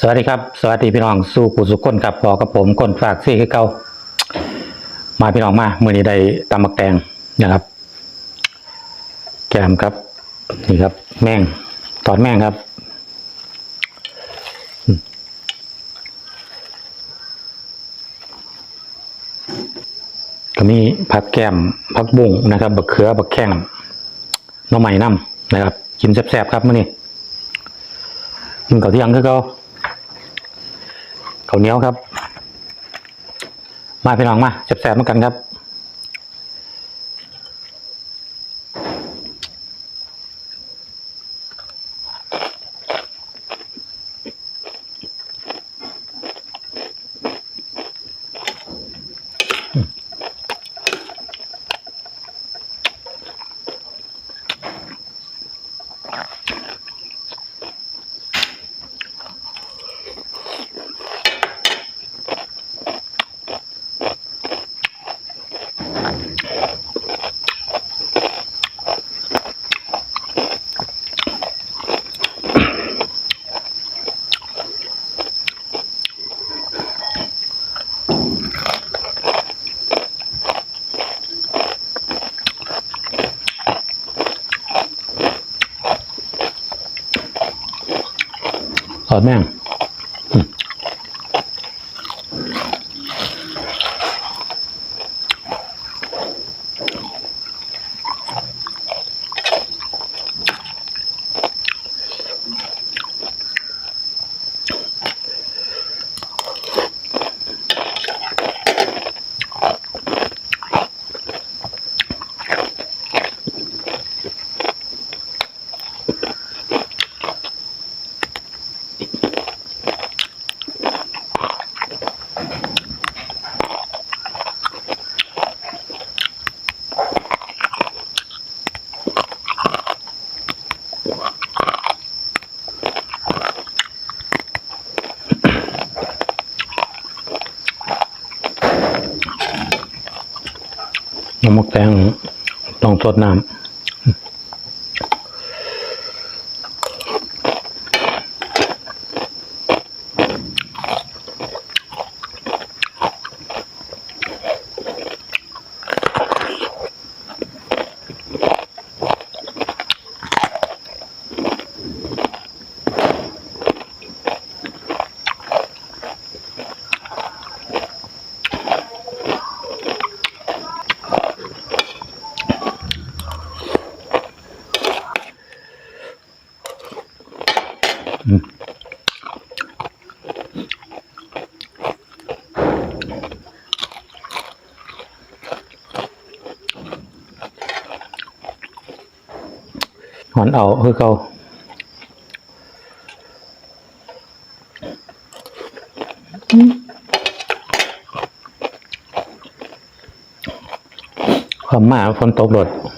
สวัสดีครับ สวัสดีพี่น้องสู่ผู้สุขคนครับพอกับผมคนฝากซี่คือเก่ามาพี่น้องมามือนี้ได้ตำมักแตงนะครับ แกมครับ นี่ครับ แม่งตอดแม่งครับก็มีผักแก้มผักบุ้งนะครับบักเขือบักแข้งน้องใหม่น้ำนะครับกินแซ่บๆครับมื้อนี้กินข้าวเที่ยงคือเก่า ข้าวเหนียวครับ มาพี่น้องมาแสบๆเหมือนกันครับ ทอ มกแตงต้องสดน้ำ หอนเอาคือเขาความมาฝนตกรถอ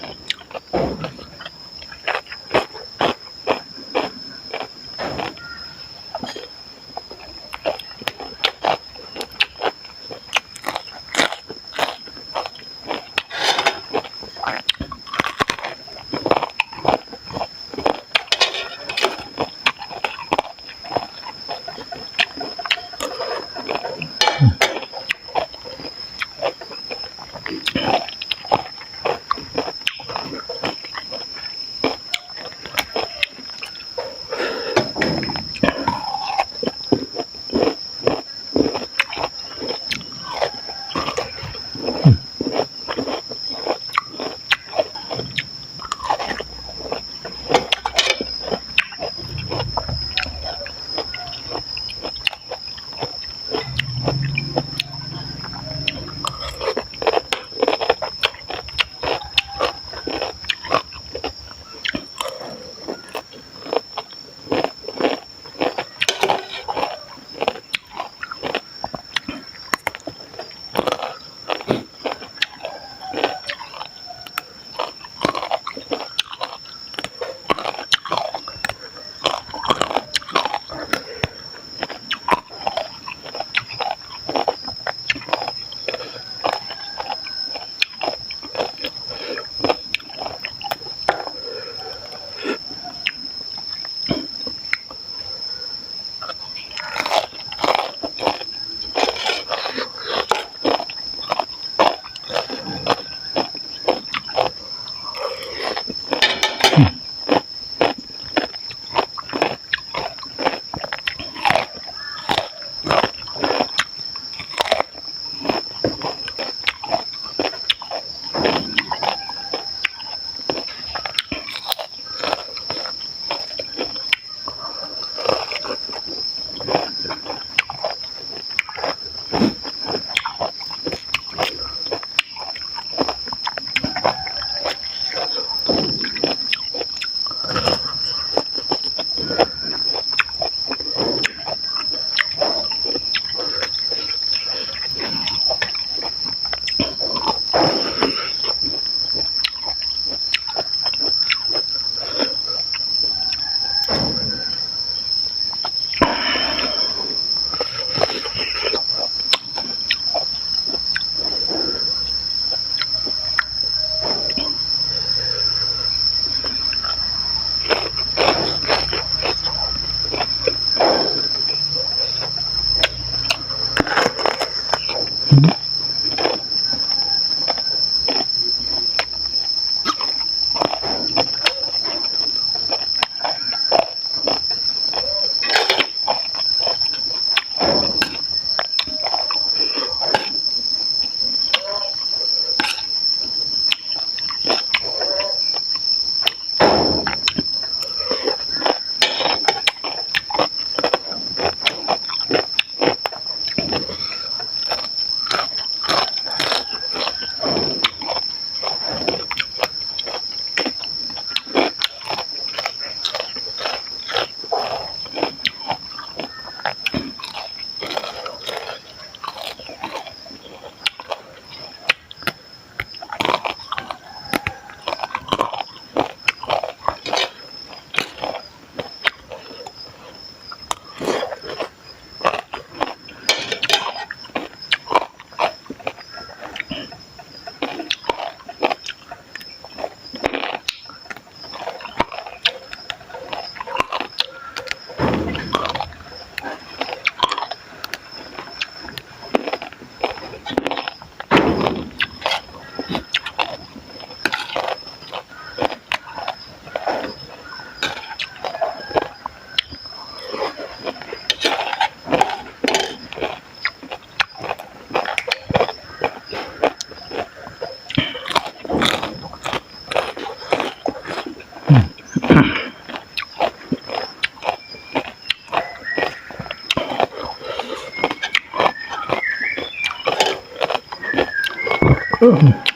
Oh.